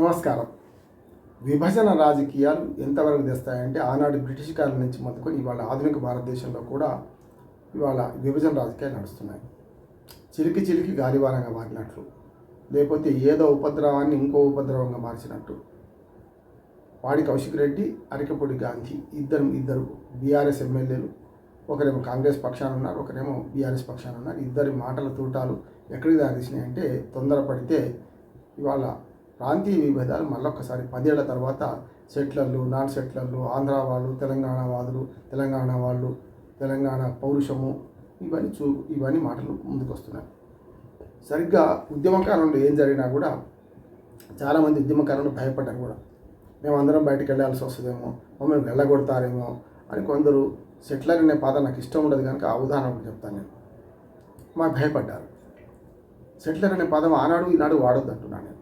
నమస్కారం. విభజన రాజకీయాలు ఎంతవరకు తెస్తాయంటే ఆనాడు బ్రిటిష్ కాలం నుంచి మొదలుకొని ఇవాళ ఆధునిక భారతదేశంలో కూడా ఇవాళ విభజన రాజకీయాలు నడుస్తున్నాయి. చిలికి చిలికి గాలివారంగా మారినట్లు లేకపోతే ఏదో ఉపద్రవాన్ని ఇంకో ఉపద్రవంగా మార్చినట్టు. వాడి కౌశిక్ రెడ్డి అరికపూడి గాంధీ ఇద్దరు ఇద్దరు బీఆర్ఎస్ ఎమ్మెల్యేలు ఒకరేమో కాంగ్రెస్ పక్షాన ఉన్నారు ఒకరేమో బీఆర్ఎస్ పక్షాన ఉన్నారు. ఇద్దరి మాటల తూటాలు ఎక్కడికి దారిసినాయి అంటే తొందరపడితే ఇవాళ ప్రాంతీయ విభేదాలు మళ్ళొక్కసారి పదేళ్ళ తర్వాత సెట్లర్లు నాన్ సెట్లర్లు ఆంధ్ర వాళ్ళు తెలంగాణ వాదులు తెలంగాణ వాళ్ళు తెలంగాణ పౌరుషము ఇవన్నీ చూ ఇవన్నీ మాటలు ముందుకు వస్తున్నాయి సరిగ్గా ఉద్యమకాలంలో ఏం జరిగినా కూడా చాలామంది ఉద్యమకారులు భయపడ్డారు కూడా. మేమందరం బయటకు వెళ్ళాల్సి వస్తుందేమో మమ్మల్ని వెళ్ళగొడతారేమో అని కొందరు సెటిలర్ అనే పదం నాకు ఇష్టం ఉండదు కనుక ఆ ఉదాహరణ చెప్తాను నేను. మాకు భయపడ్డారు. సెటిలర్ అనే పదం ఆనాడు ఈనాడు వాడొద్దు అంటున్నాను నేను.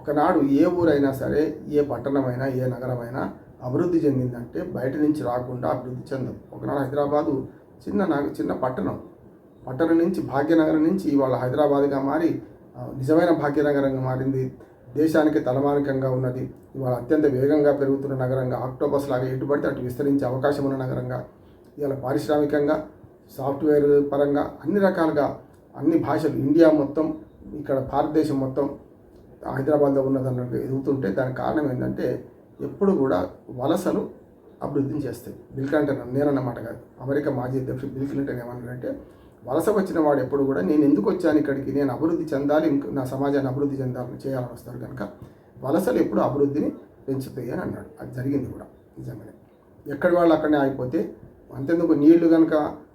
ఒకనాడు ఏ ఊరైనా సరే ఏ పట్టణమైనా ఏ నగరమైనా అభివృద్ధి చెందిందంటే బయట నుంచి రాకుండా అభివృద్ధి చెందదు ఒకనాడు హైదరాబాదు చిన్న నగ చిన్న పట్టణం. పట్టణం నుంచి భాగ్యనగరం నుంచి ఇవాళ హైదరాబాద్గా మారి నిజమైన భాగ్యనగరంగా మారింది. దేశానికి తలమానికంగా ఉన్నది. ఇవాళ అత్యంత వేగంగా పెరుగుతున్న నగరంగా ఆక్టోబస్ లాగా ఎటు పడితే అటు విస్తరించే అవకాశం ఉన్న నగరంగా ఇవాళ పారిశ్రామికంగా సాఫ్ట్వేర్ పరంగా అన్ని రకాలుగా అన్ని భాషలు ఇండియా మొత్తం ఇక్కడ భారతదేశం మొత్తం హైదరాబాద్లో ఉన్నదన్నట్టు ఎదుగుతుంటే దానికి కారణం ఏంటంటే ఎప్పుడు కూడా వలసలు అభివృద్ధిని చేస్తాయి. బిల్ క్లింటన్ నేనన్నమాట కాదు. అమెరికా మాజీ అధ్యక్షుడు బిల్ క్లింటన్ ఏమన్నాడంటే వలస వచ్చిన వాడు ఎప్పుడు కూడా నేను ఎందుకు వచ్చాను ఇక్కడికి? నేను అభివృద్ధి చెందాలి ఇంకా నా సమాజాన్ని అభివృద్ధి చెందాలని చేయాలని వస్తారు కనుక వలసలు ఎప్పుడు అభివృద్ధిని పెంచుతాయి అని అన్నాడు. అది జరిగింది కూడా నిజంగానే. ఎక్కడి వాళ్ళు అక్కడనే ఆగిపోతే అంతెందుకు నీళ్ళు కనుక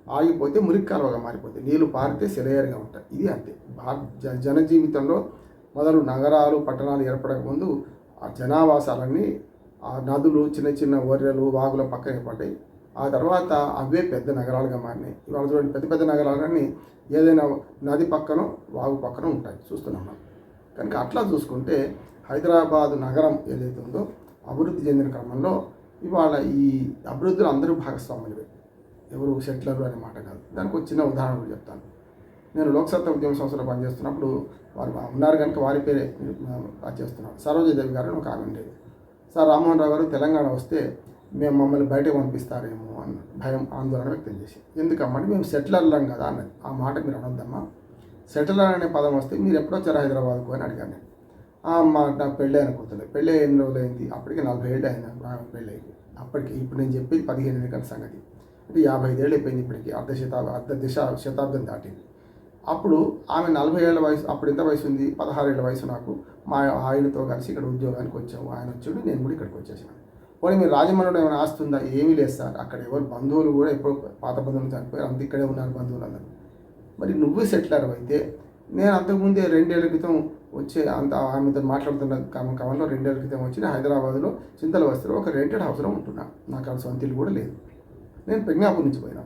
ఆగిపోతే మురికి కాలువగా మారిపోతాయి. నీళ్ళు పారితే సెలయర్గా ఉంటాయి. ఇది అంతే. భారత జ- జన జీవితంలో మొదలు నగరాలు పట్టణాలు ఏర్పడక ముందు ఆ జనావాసాలన్నీ ఆ నదులు చిన్న చిన్న ఒర్రెలు వాగుల పక్కన పడ్డాయి. ఆ తర్వాత అవే పెద్ద నగరాలుగా మారినాయి. ఇవాళ చూడండి పెద్ద పెద్ద నగరాలన్నీ ఏదైనా నది పక్కన వాగు పక్కన ఉంటాయి. చూస్తున్నాం మనం. కనుక అట్లా చూసుకుంటే హైదరాబాద్ నగరం ఏదైతే ఉందో అభివృద్ధి చెందిన క్రమంలో ఇవాళ ఈ అభివృద్ధిలో అందరూ భాగస్వాములే ఎవరు సెటిలర్లు అనే మాట కాదు. దానికి ఒక చిన్న ఉదాహరణ చెప్తాను. నేను లోక్సత్తా ఉద్యమ సంస్థలో పనిచేస్తున్నప్పుడు వారు ఉన్నారు కనుక వారి పేరే అది చేస్తున్నాను సరోజదేవి గారు ఒక ఆమె ఉండేది. సార్ రామ్మోహన్ రావు గారు తెలంగాణ వస్తే మేము మమ్మల్ని బయటకు పంపిస్తారేమో అన్న భయం ఆందోళన వ్యక్తం చేసి. ఎందుకమ్మంటే మేము సెటిలర్లం కదా అన్నది. ఆ మాట మీరు అనొద్దమ్మా. సెటిలర్ అనే పదం వస్తే మీరు ఎప్పుడో వచ్చారు హైదరాబాద్కు అని అడిగాను. నేను మా నా పెళ్ళి అయిన పెళ్ళి ఎన్ని రోజులు అయింది అప్పటికి నలభై ఏళ్ళు అయింది ఆమె పెళ్ళి అయింది. అప్పటికి ఇప్పుడు నేను చెప్పేది పదిహేను ఏళ్ళ సంగతి. అంటే యాభై ఐదేళ్ళు అయిపోయింది ఇప్పటికి. అర్ధ శతాబ్దం అర్ధ దిశ శతాబ్దం దాటింది. అప్పుడు ఆమె నలభై ఏళ్ళ వయసు అప్పుడు ఎంత వయసు ఉంది? పదహారేళ్ళ వయసు నాకు. మా ఆయనతో కలిసి ఇక్కడ ఉద్యోగానికి వచ్చాము. ఆయన వచ్చాడు నేను కూడా ఇక్కడికి వచ్చేసాను. పోనీ మీరు రాజమండ్రిలో ఏమైనా ఆస్తి ఉందా? ఏమీ లేదు సార్. అక్కడ ఎవరు బంధువులు కూడా ఎప్పుడు పాత బంధువులు చనిపోయారు. అంత ఇక్కడే ఉన్నారు బంధువులు అందరూ మరి నువ్వు సెటిలర్ అయితే నేను అంతకుముందే రెండేళ్ళ క్రితం వచ్చే అంత ఆమెతో మాట్లాడుతున్న క్రమ క్రమంలో రెండేళ్ళ క్రితం వచ్చి హైదరాబాద్లో చింతల వస్తులో ఒక రెంటెడ్ హౌస్లో ఉంటున్నాను నాకు అక్కడ సొంత ఇల్లు కూడా లేదు. నేను పెజ్ఞాపూర్ నుంచి పోయినా.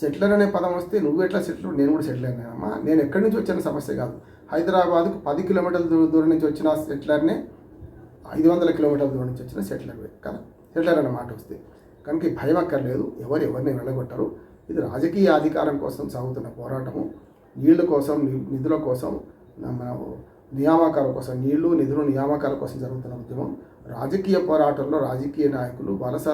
సెటిలర్ అనే పదం వస్తే నువ్వు ఎట్లా సెటిల్ నేను కూడా సెటిల్ అయినానమ్మా నేను ఎక్కడి నుంచి వచ్చిన సమస్య కాదు. హైదరాబాద్కు పది కిలోమీటర్ల దూ- దూరం నుంచి వచ్చిన సెటిలర్నే ఐదు వందల కిలోమీటర్ల దూరం నుంచి వచ్చిన సెటిలర్ కదా? సెటిలర్ అనే మాట వస్తే. కనుక భయం అక్కర్లేదు. ఎవరు ఎవరిని వెళ్ళగొట్టరు. ఇది రాజకీయ అధికారం కోసం సాగుతున్న పోరాటము. నీళ్ళ కోసం నిధుల కోసం మన నియామకాల కోసం నీళ్ళు నిధులు నియామకాల కోసం జరుగుతున్న ఉద్యమం. రాజకీయ పోరాటంలో రాజకీయ నాయకులు వలస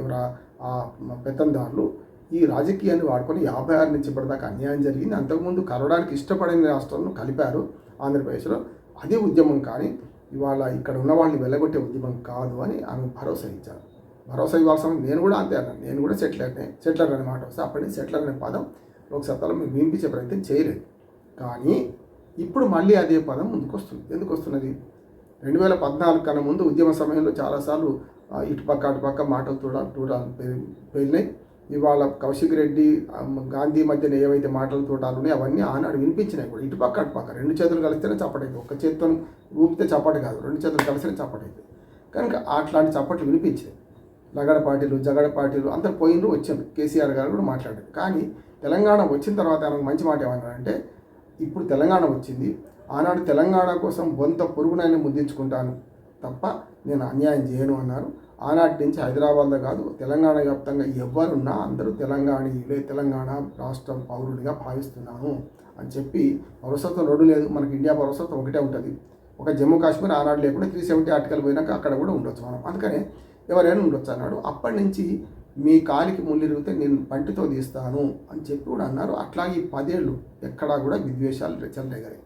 ఎవరా ఆ పెత్తందారులు ఈ రాజకీయాన్ని వాడుకొని యాభై ఆరు నుంచి ఇప్పటిదాకా అన్యాయం జరిగింది. అంతకుముందు కలవడానికి ఇష్టపడిన రాష్ట్రాలను కలిపారు ఆంధ్రప్రదేశ్లో. అదే ఉద్యమం కానీ ఇవాళ ఇక్కడ ఉన్న వాళ్ళని వెళ్ళగొట్టే ఉద్యమం కాదు అని ఆమె భరోసా ఇచ్చారు. భరోసా ఇవ్వాల్సిన నేను కూడా అంతే అన్నాను. నేను కూడా సెటిలర్నే సెటిలర్ అనే మాట వస్తే అప్పటి నుంచి సెటిలర్ అనే పదం లోక్సత్తాలో మేము వినిపించే ప్రయత్నం చేయలేదు. కానీ ఇప్పుడు మళ్ళీ అదే పదం ముందుకు వస్తుంది ఎందుకు వస్తున్నది రెండు వేల పద్నాలుగు కన్నా ముందు ఉద్యమ సమయంలో చాలాసార్లు ఇటుపక్క అటుపక్క మాటలు చూడాలి చూడాలి పేలినాయి ఇవాళ కౌశిక్ రెడ్డి గాంధీ మధ్యన ఏవైతే మాటలు తూటాలు ఉన్నాయో అవన్నీ ఆనాడు వినిపించినాయి కూడా. ఇటుపక్క అటుపక్క రెండు చేతులు కలిస్తేనే చప్పటైతే. ఒక్క చేతితో ఊపితే చప్పటి కాదు. రెండు చేతులు కలిస్తేనే చప్పటైతే. కనుక అట్లాంటి చప్పట్లు వినిపించాయి. లగడ పార్టీలు జగడ పార్టీలు అందరు పోయిండ్రు వచ్చారు. కేసీఆర్ గారు కూడా మాట్లాడారు. కానీ తెలంగాణ వచ్చిన తర్వాత ఆయన మంచి మాట ఏమన్నారంటే ఇప్పుడు తెలంగాణ వచ్చింది. ఆనాడు తెలంగాణ కోసం బొంత పొరుగునైనా ముద్దించుకుంటాను తప్ప నేను అన్యాయం చేయను అన్నారు. ఆనాటి నుంచి హైదరాబాద్లో కాదు తెలంగాణ వ్యాప్తంగా ఎవరున్నా అందరూ తెలంగాణీయులే తెలంగాణ రాష్ట్రం పౌరుడిగా భావిస్తున్నాను అని చెప్పి పౌరసత్వం రెండు లేదు మనకి ఇండియా పౌరసత్వం ఒకటే ఉంటుంది. ఒక జమ్మూ కాశ్మీర్ ఆనాడు లేకుండా త్రీ సెవెంటీ ఆర్టికల్ పోయినాక అక్కడ కూడా ఉండొచ్చు మనం. అందుకనే ఎవరైనా ఉండొచ్చు అన్నాడు అప్పటి నుంచి మీ కాలికి ముళ్ళిరిగితే నేను పంటితో తీస్తాను అని చెప్పి కూడా అన్నారు. అట్లాగే ఈ పదేళ్ళు ఎక్కడా కూడా విద్వేషాలు చెల్లలేగాయి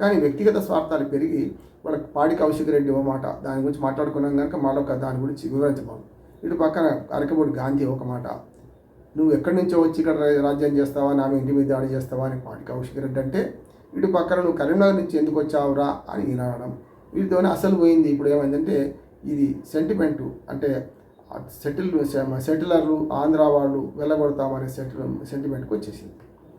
కానీ వ్యక్తిగత స్వార్థాలు పెరిగి వాళ్ళకి పాడి కౌశిక్ రెడ్డి ఒక మాట దాని గురించి మాట్లాడుకున్నాం కనుక మరొక దాని గురించి వివరించబోను. ఇటు పక్కన అరకబూడి గాంధీ ఒక మాట. నువ్వు ఎక్కడి నుంచో వచ్చి ఇక్కడ రాజ్యం చేస్తావా? నా ఇంటి మీద దాడి చేస్తావా? అని పాటి కౌశిక్ రెడ్డి అంటే ఇటు పక్కన నువ్వు కరీంనగర్ నుంచి ఎందుకు వచ్చావురా? అని ఈయన అనడం. వీటితోనే అసలు పోయింది. ఇప్పుడు ఏమైందంటే ఇది సెంటిమెంటు అంటే సెటిల్ సెటిలర్లు ఆంధ్ర వాళ్ళు వెళ్ళగొడతామనే సెటిల్ సెంటిమెంట్కి వచ్చేసింది.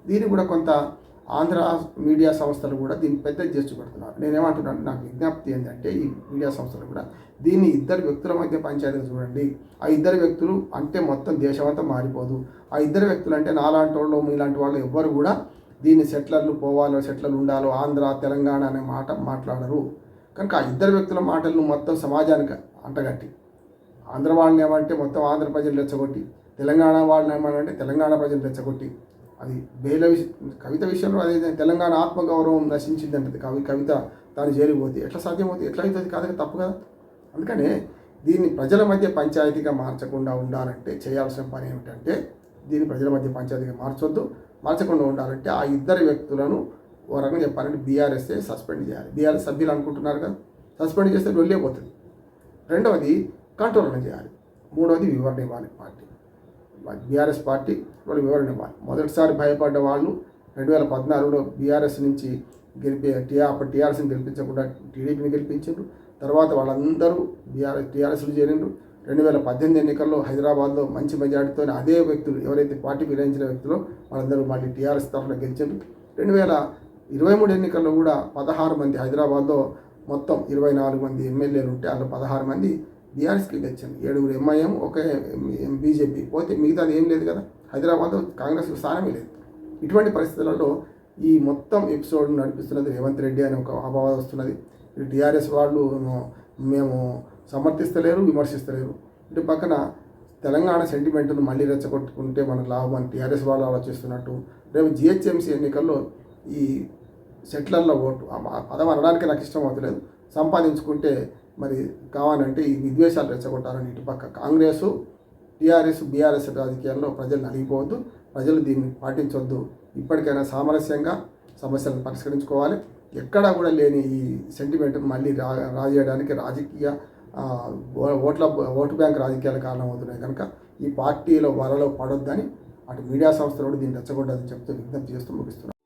దీన్ని కూడా కొంత ఆంధ్ర మీడియా సంస్థలు కూడా దీన్ని పెద్ద చేసి పెడుతున్నారు. నేనేమంటున్నాను నాకు విజ్ఞప్తి ఏంటంటే ఈ మీడియా సంస్థలు కూడా దీన్ని ఇద్దరు వ్యక్తుల మధ్య పంచాయతీ చూడండి. ఆ ఇద్దరు వ్యక్తులు అంటే మొత్తం దేశమంతా మారిపోదు. ఆ ఇద్దరు వ్యక్తులు అంటే నాలాంటి వాళ్ళు మీలాంటి వాళ్ళు ఎవ్వరు కూడా దీన్ని సెట్లర్లు పోవాలో సెట్లర్లు ఉండాలో ఆంధ్ర తెలంగాణ అనే మాట మాట్లాడరు. కనుక ఆ ఇద్దరు వ్యక్తుల మాటలను మొత్తం సమాజానికి అంటగట్టి ఆంధ్ర వాళ్ళని ఏమంటే మొత్తం ఆంధ్ర ప్రజలు రెచ్చగొట్టి తెలంగాణ వాళ్ళని ఏమనంటే తెలంగాణ ప్రజలు రెచ్చగొట్టి అది వేల కవిత విషయంలో అదే తెలంగాణ ఆత్మగౌరవం నశించిందంటది కవి కవిత తాను చేరిపోతే ఎట్లా సాధ్యమవుతుంది? ఎట్లా అవుతుంది? కాదు తప్పు కదా. అందుకనే దీన్ని ప్రజల మధ్య పంచాయతీగా మార్చకుండా ఉండాలంటే చేయాల్సిన పని ఏమిటంటే దీన్ని ప్రజల మధ్య పంచాయతీగా మార్చొద్దు. మార్చకుండా ఉండాలంటే ఆ ఇద్దరు వ్యక్తులను ఓ రకంగా చెప్పాలంటే బీఆర్ఎస్ఏ సస్పెండ్ చేయాలి. బీఆర్ఎస్ సభ్యులు అనుకుంటున్నారు కదా. సస్పెండ్ చేస్తే వెళ్ళే పోతుంది రెండవది కంట్రోల్ చేయాలి. మూడవది వివరణ ఇవ్వాలి పార్టీ. బీఆర్ఎస్ పార్టీ వాళ్ళు వివరణ ఇవ్వాలి. మొదటిసారి భయపడ్డ వాళ్ళు రెండు వేల పద్నాలుగులో బీఆర్ఎస్ నుంచి గెలిపి టీఆర్ అప్పుడు టీఆర్ఎస్ని గెలిపించకుండా టీడీపీని గెలిపించారు తర్వాత వాళ్ళందరూ బీఆర్ఎస్ టీఆర్ఎస్లు చేరిండ్రు. రెండు వేల పద్దెనిమిది ఎన్నికల్లో హైదరాబాద్లో మంచి మెజార్టీతో అదే వ్యక్తులు ఎవరైతే పార్టీ విరహించిన వ్యక్తులో వాళ్ళందరూ మళ్ళీ టీఆర్ఎస్ తరఫున గెలిచారు రెండు వేల ఇరవై మూడు ఎన్నికల్లో కూడా పదహారు మంది హైదరాబాద్లో మొత్తం ఇరవై నాలుగు మంది ఎమ్మెల్యేలు ఉంటే అందులో పదహారు మంది బీఆర్ఎస్కి గెలిచింది ఏడుగురు ఎంఐఎం ఒక బీజేపీ. పోతే మిగతాది ఏం లేదు కదా? హైదరాబాద్ కాంగ్రెస్ స్థానమే లేదు. ఇటువంటి పరిస్థితులలో ఈ మొత్తం ఎపిసోడ్ నడిపిస్తున్నది రేవంత్ రెడ్డి అనే ఒక అభావం వస్తున్నది. టీఆర్ఎస్ వాళ్ళు మేము సమర్థిస్తలేరు విమర్శిస్తలేరు. ఇటు పక్కన తెలంగాణ సెంటిమెంట్ను మళ్ళీ రెచ్చగొట్టుకుంటే మనకు లాభం అని టీఆర్ఎస్ వాళ్ళు ఆలోచిస్తున్నట్టు. రేపు జిహెచ్ఎంసీ ఎన్నికల్లో ఈ సెట్లర్ల ఓటు ఆ పదం అనడానికి నాకు ఇష్టం అవుతలేదు. సంపాదించుకుంటే మరి కావాలంటే ఈ విద్వేషాలు రెచ్చగొట్టాలని ఇటుపక్క కాంగ్రెస్ టీఆర్ఎస్ బీఆర్ఎస్ రాజకీయాల్లో ప్రజలు నలిగిపోవద్దు. ప్రజలు దీన్ని పాటించవద్దు ఇప్పటికైనా సామరస్యంగా సమస్యలను పరిష్కరించుకోవాలి. ఎక్కడా కూడా లేని ఈ సెంటిమెంట్ మళ్ళీ రా రాజేయడానికి రాజకీయ ఓట్ల ఓటు బ్యాంక్ రాజకీయాలు కారణమవుతున్నాయి కనుక ఈ పార్టీలో వలలో పడొద్దని అటు మీడియా సంస్థలు కూడా దీన్ని రెచ్చగొట్టదని చెప్తూ విజ్ఞప్తి చేస్తూ ముగిస్తున్నారు